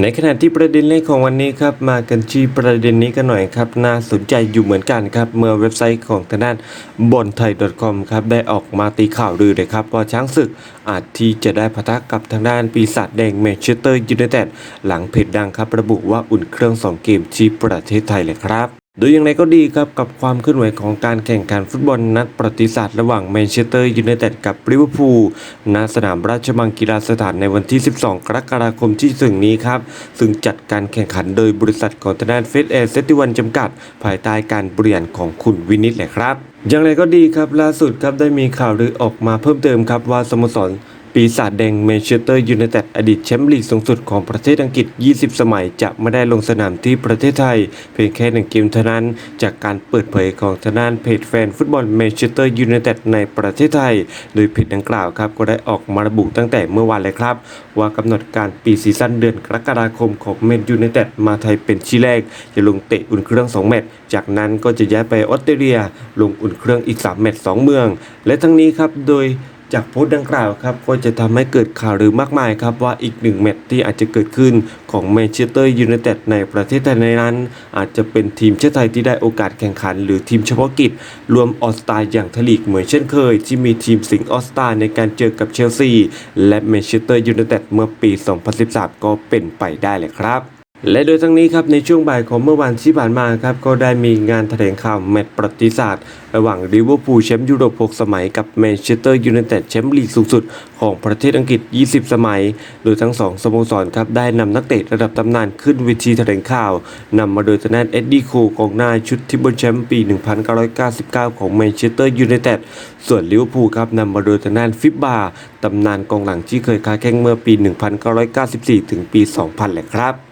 ในขณะที่ประเด็นแรกของวันนี้ครับมากันที่ประเด็นนี้กันหน่อยครับน่าสนใจอยู่เหมือนกันครับเมื่อเว็บไซต์ของทางด้านบอลไทย .com ครับได้ออกมาตีข่าวลือเลยครับว่าช้างศึกอาจที่จะได้พะทะกับทางด้านปีศาจแดงแมนเชสเตอร์ยูไนเต็ดหลังเพจดังครับระบุว่าอุ่นเครื่องสองเกมที่ประเทศไทยเลยครับ โดยอย่างไรก็ดีครับกับความเคลื่อนไหวของการแข่งขันฟุตบอลนัดประติศาสตร์ระหว่างแมนเชสเตอร์ยูไนเต็ดกับลิเวอร์พูลณสนามราชมังกีฬาสถานในวันที่ 12 กรกฎาคมที่ถึงนี้ครับ ซึ่งจัดการแข่งขันโดยบริษัทของทางด้านเฟสเอเซติวันจำกัด ภายใต้การบริหารของคุณวินิตแหละครับ อย่างไรก็ดีครับล่าสุดครับได้มีข่าวลือออกมาเพิ่มเติมครับว่าสโมสร ปีศาจแดงแมนเชสเตอร์ยูไนเต็ดอดีตแชมป์ลีกสูงสุดของประเทศอังกฤษ 20 สมัย จะไม่ได้ลงสนามที่ประเทศไทย เพียงแค่หนึ่งเกมเท่านั้น จากการเปิดเผยของทางด้านเพจแฟนฟุตบอลแมนเชสเตอร์ยูไนเต็ดในประเทศไทย โดยเพจดังกล่าวครับก็ได้ออกมาระบุตั้งแต่เมื่อวานเลยครับ ว่ากำหนดการปีซีซั่นเดือนกรกฎาคมของแมนยูไนเต็ดมาไทยเป็นที่แรก จะลงเตะอุ่นเครื่อง 2 แมตช์จากนั้นก็จะย้ายไปออสเตรเลีย ลงอุ่นเครื่องอีก 3 แมตช์2เมือง และทั้งนี้ครับโดย จากโพสต์ดังกล่าวครับก็จะทำให้เกิดข่าวลือมากมายครับว่าอีกหนึ่งแมตช์ที่อาจจะเกิดขึ้นของแมนเชสเตอร์ยูไนเต็ดในประเทศไทยในนั้น อาจจะเป็นทีมชาติไทยที่ได้โอกาสแข่งขัน หรือทีมเฉพาะกิจ รวมออสตาอย่างทลีกเหมือนเช่นเคย ที่มีทีมสิงห์ออสตาในการเจอกับเชลซีและแมนเชสเตอร์ยูไนเต็ดเมื่อปี 2013 ก็เป็นไปได้เลยครับ และโดยทั้งนี้ครับในช่วงบ่ายของเมื่อวันที่ผ่านมาครับก็ได้มีงานแถลงข่าวแมตช์ประวัติศาสตร์ ระหว่างลิเวอร์พูลแชมป์ยุโรป 6 สมัยกับแมนเชสเตอร์ยูไนเต็ดแชมป์ลีกสูงสุดของประเทศอังกฤษ 20 สมัย โดยทั้งสองสโมสรครับได้นำนักเตะระดับตำนานขึ้นเวทีแถลงข่าวนำมาโดยทางด้านเอ็ดดี้โคกองหน้าชุดทิบเบิลแชมป์ปี 1999 ของแมนเชสเตอร์ยูไนเต็ดส่วนลิเวอร์พูลครับนำมาโดยทางด้านฟิบบาตำนานกองหลังที่เคยค้าแข้งเมื่อปี 1994 ถึงปี 2000 แหละครับ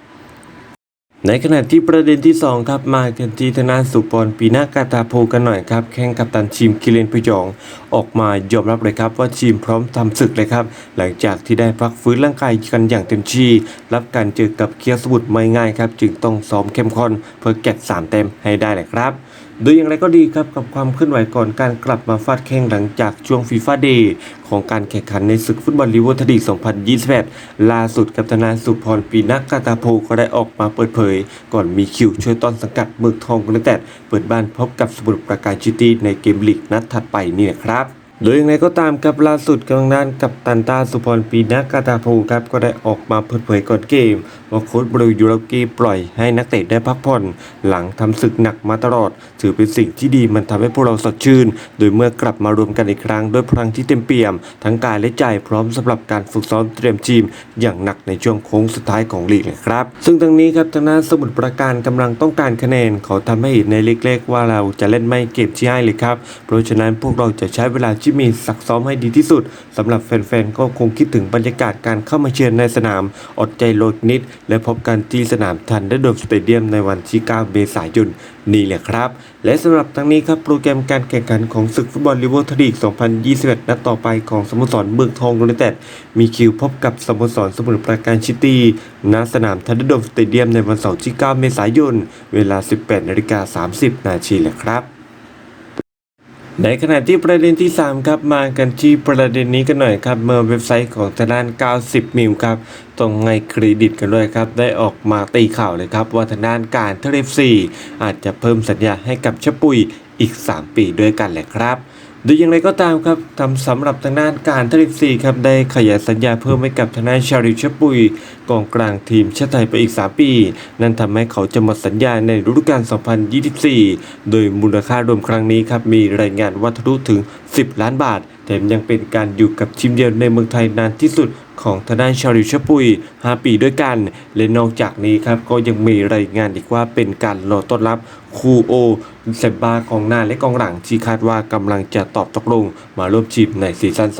ในขณะที่ประเด็นที่ 2 ครับ มากันที่ธนาสุปรปีนากาตาโพกันหน่อยครับ แข่งกับตันทีมกิเลนพยอง ออกมายอมรับเลยครับว่าทีมพร้อมทำศึกเลยครับ หลังจากที่ได้พักฟื้นร่างกายกันอย่างเต็มที่ รับการเจอกับเคียสบุตรไม่ง่ายครับ จึงต้องซ้อมเข้มข้นเพื่อเก็บ3เต็มให้ได้เลยครับ โดยอย่างไรก็ดีครับกับความเคลื่อนไหวก่อนการกลับมาฟาดแข้งหลังจากช่วงฟีฟ่าเดย์ของการแข่งขันในศึกฟุตบอลลีเวอร์ทดี2021 ล่าสุดกัปตันาสุพรปีนักกาตาโพก็ได้ออกมาเปิดเผย ก่อนมีคิวช่วยต้อนสังกัดเมืองทองกันแต่เปิดบ้านพบกับสมุทรปราการชิตี้ในเกมลีกนัดถัดไปนี่แหละครับ โดยอย่างไรก็ตามครับล่าสุดกองด้านกับตันตาสุพรปีนักกาตาโพครับก็ได้ออกมาเปิดเผยก่อนเกมว่าโค้ชบรูยูโรกีปล่อยให้นักเตะได้พักผ่อน หลังทำศึกหนักมาตลอด ถือเป็นสิ่งที่ดีมันทำให้พวกเราสดชื่น โดยเมื่อกลับมารวมกันอีกครั้งด้วยพลังที่เต็มเปี่ยม ทั้งกายและใจพร้อมสำหรับการฝึกซ้อมเตรียมทีม อย่างหนักในช่วงโค้งสุดท้ายของลีกเลยครับ ซึ่งทางนี้ครับทางด้านสมุทรปราการกำลังต้องการคะแนนเขาทำให้เห็นในเล็กๆว่าเราจะเล่นไม่เก็บที่ให้เลยครับเพราะฉะนั้นพวกเราจะใช้เวลาที่มีซักซ้อมให้ดีที่สุดสำหรับแฟนๆ ก็คงคิดถึงบรรยากาศการเข้ามาเชียร์ในสนาม อดใจโลดนิด และพบกันที่สนามทันเดอร์โดมสเตเดียมในวันที่ 9 เมษายนนี่แหละครับ และสำหรับทั้งนี้ครับโปรแกรมการแข่งขันของศึกฟุตบอลลีเวอร์ทลีก 2021 นัดต่อไปของสโมสรเมืองทองยูไนเต็ดมีคิวพบกับสโมสรสมุทรปราการซิตี้ณสนามทันเดอร์โดมสเตเดียมในวันเสาร์ที่ 9 เมษายน เวลา 18นาฬิกา30 นาทีแหละครับ ในขณะที่ประเด็นที่ 3 ครับมากันที่ประเด็นนี้กันหน่อยครับ เมื่อเว็บไซต์ของทางด้าน 90 มิลครับตรงในเครดิตกันด้วยครับ ได้ออกมาตีข่าวเลยครับ ว่าทางด้านการเทเลฟซีอาจจะเพิ่มสัญญาให้กับชะปุยอีก 3 ปีด้วยกันแหละครับ โดยอย่างไรก็ตามครับทำสำหรับทางด้านการทริปซีครับได้ขยายสัญญาเพิ่มให้กับทางด้านชาริชปุยกองกลางทีมชาติไทยไปอีก 3 ปี นั่นทำให้เขาจะหมดสัญญาในฤดูกาล 2024 โดยมูลค่ารวมครั้งนี้ครับมีรายงานว่าทะลุถึง 10 ล้านบาท ถมยังเป็นการอยู่กับทีมเดียวในเมืองไทยนานที่สุดของทางด้านชาริชปุย 5 ปีด้วยกัน และนอกจากนี้ครับก็ยังมีรายงานอีกว่าเป็นการรอต้อนรับคูโอเซบาของหน้าและกองหลังที่คาดว่ากำลังจะตอบตกลงมาร่วมทีมในซีซั่น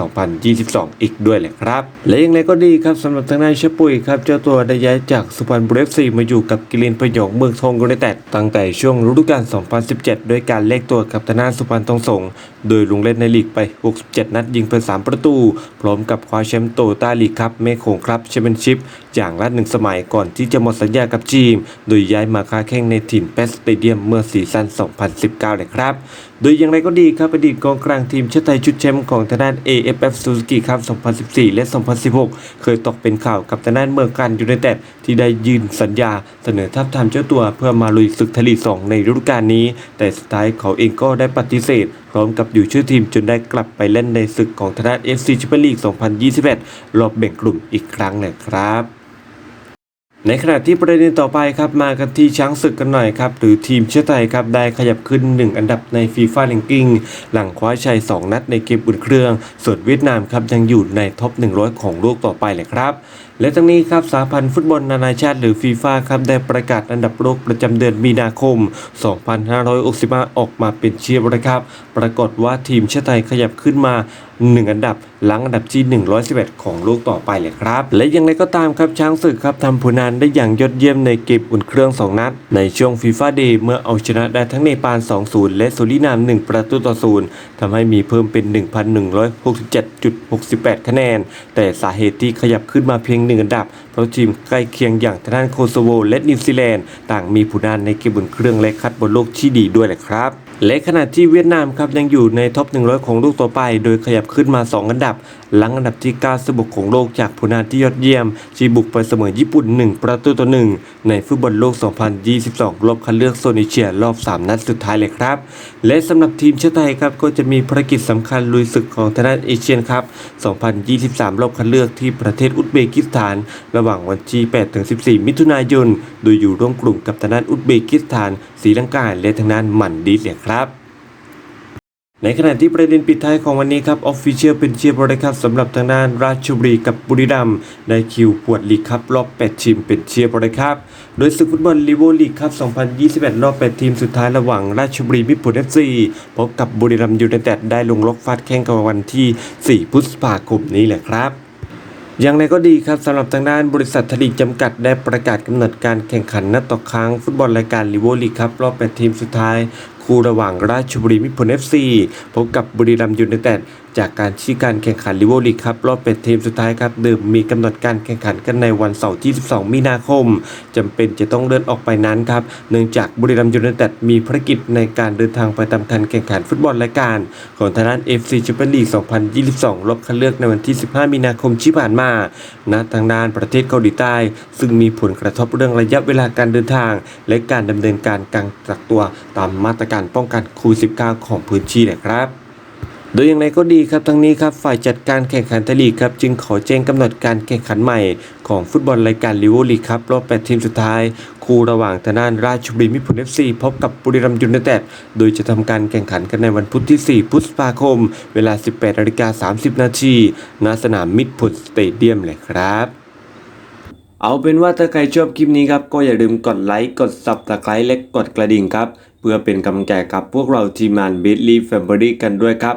2022 อีกด้วยแหละครับ และอย่างไรก็ดีครับสำหรับทางด้านชปุยครับเจ้าตัวได้ย้ายจากสุพรรณบุรีซีมาอยู่กับกิเลนพยองเมืองทองยูไนเต็ดตั้งแต่ช่วงฤดูกาล 2017โดยการเลขตัวกับธนานสุพรรณทองสงโดยลงเล่นในลีกไป 67นัดยิงเป3ประตู พร้อมกับคว้าแชมป์โตต้าลีกครับเมโขงครับแชมเปี้ยนชิพอย่างละหนึ่งสมัยก่อนที่จะหมดสัญญากับทีม โดยย้ายมาค้าแข่งในถิ่นเปสเตเดียมเมื่อซีซั่น 2019 เลยครับ โดยอย่างไรก็ดีครับอดีตกองกลางทีมชาติไทยชุดแชมป์ของทางด้าน AFF Suzuki ครับ 2014 และ 2016 เคยตกเป็นข่าวกับทางด้านเมืองกันยูไนเต็ดที่ได้ยื่นสัญญาเสนอทับทามเจ้าตัวเพื่อมาลุยศึกทะลีก2ในฤดูกาลนี้ แต่สุดท้ายเขาเองก็ได้ปฏิเสธพร้อมกับอยู่ชื่อทีมจนได้กลับไปเล่นในศึกของทางด้าน FC Champions League 2021 รอบแบ่งกลุ่มอีกครั้งนะครับ ในขณะที่ประเด็นต่อไปครับมากันที่ช้างศึกกันหน่อยครับ หรือทีมเชื้อไทยครับได้ขยับขึ้น 1 อันดับในฟีฟ่า r รงกิ้งหลังคว้าชัย 2 นัดในเกมอุ่นเครื่อง ส่วนเวียดนามครับยังอยู่ในท็อป 100 ของโลกต่อไปเลยครับ และทั้งนี้ครับสาพันธ์ฟุตบอลนานาชาติหรือฟีฟ่าครับได้ประกาศอันดับโลกประจำเดือนมีนาคม 2565 ออกมาเป็นเชียร์นะครับ ปรากฏว่าทีมชาติไทยขยับขึ้นมา 1 อันดับหลังอันดับที่ 111 ของโลกต่อไปเลยครับ และยังไงก็ตามครับช้างศึกครับทำผลงานได้อย่างยอดเยี่ยมในเกมอุ่นเครื่อง 2 นัด ในช่วงฟีฟ่าเดย์เมื่อเอาชนะได้ทั้งเนปาล 2-0 และสุรินาม 1 ประตูต่อ0ทำให้มีเพิ่มเป็น 1,167.68 คะแนน แต่สาเหตุที่ขยับขึ้นมาเพียง1อันดับ เพราะทีมใกล้เคียงอย่างทางด้านโคโซโวและนิวซีแลนด์ต่างมีผลงานในเกมบุนเครื่องและคัดบนโลกที่ดีด้วยแหละครับและขณะที่เวียดนามครับยังอยู่ในท็อป 100 ของโลกต่อไป โดยขยับขึ้นมา 2 อันดับ หลังอันดับที่9สบุกของโลกจากผลงานที่ยอดเยี่ยมที่บุกไปเสมอญี่ปุ่น 1 ประตูต่อ 1 ในฟุตบอลโลก 2022 รอบคัดเลือกโซนเอเชียรอบ 3 นัดสุดท้ายเลยครับ และสำหรับทีมชาติไทยครับก็จะมีภารกิจสำคัญลุยศึกของทางด้านเอเชียนครับ 2023 รอบคัดเลือกที่ประเทศอุซเบกิสถาน ระหว่างวันที่ 8-14 มิถุนายน โดยอยู่ร่วมกลุ่มกับทางด้านอุซเบกิสถานศรีลังกาและทางด้านหมันดีเลยครับ ในขณะที่ประเด็นปิดท้ายของวันนี้ครับออฟฟิเชียลเป็นเชียร์บริครับสำหรับทางด้านราชบุรีกับบุรีรัมย์ได้คิวปวดลีกครับรอบ 8 ทีมเป็นเชียร์บริครับ โดยศึกฟุตบอลลีโวลีกครับ2021 รอบ 8 ทีมสุดท้ายระหว่างราชบุรีมิตรผลเอฟซีพบกับบุรีรัมย์ยูไนเต็ดได้ลงล็อกฟาดแข่งกันวันที่ 4 พฤษภาคมนี้แหละครับอย่างไรก็ดีครับสำหรับทางด้านบริษัททลีกจำกัดได้ประกาศกำหนดการแข่งขันนัดต่อครั้งฟุตบอลรายการลีโวลีกครับรอบ 8 ทีมสุดท้าย คู่ระหว่างราชบุรีมิตรผลเอฟซีพบกับบุรีรัมย์ยูไนเต็ด จากการชี้การแข่งขันลีโวลีกครับรอบ8ทีมสุดท้ายครับเดิมมีกำหนดการแข่งขันกันในวันเสาร์ที่ 12 มีนาคมจำเป็นจะต้องเลื่อนออกไปนั้นครับเนื่องจากบุรีรัมย์ยูไนเต็ดมีภารกิจในการเดินทางไปทำการแข่งขันฟุตบอลรายการ ของทางด้าน FC Champions League 2022 รอบคัดเลือกในวันที่ 15 มีนาคมที่ผ่านมาณทางด้านประเทศเกาหลีใต้ ซึ่งมีผลกระทบเรื่องระยะเวลาการเดินทาง และการดำเนินการกักกักตัวตามมาตรการป้องกันโควิด -19 ของพื้นที่นะครับ โดยอย่างไรก็ดีครับทั้งนี้ครับฝ่ายจัดการแข่งขันไทยลีกครับจึงขอแจ้งกำหนดการแข่งขันใหม่ของฟุตบอลรายการลิเวอร์ลีกครับรอบ 8 ทีมสุดท้าย คู่ระหว่างทางด้านราชบุรีมิตรผลเอฟซีพบกับบุรีรัมยูไนเต็ดโดยจะทำการแข่งขันกันในวันพุธที่ 4 พฤษภาคม เวลา 18นาฬิกา30 นาทีณสนามมิตรผลสเตเดียมเลยครับเอาเป็นว่าถ้าใครชอบคลิปนี้ครับก็อย่าลืมกดไลค์กด subscribe และกดกระดิ่งครับ เพื่อเป็นกำลังใจกับพวกเราทีมงาน b i t l y Family กันด้วยครับ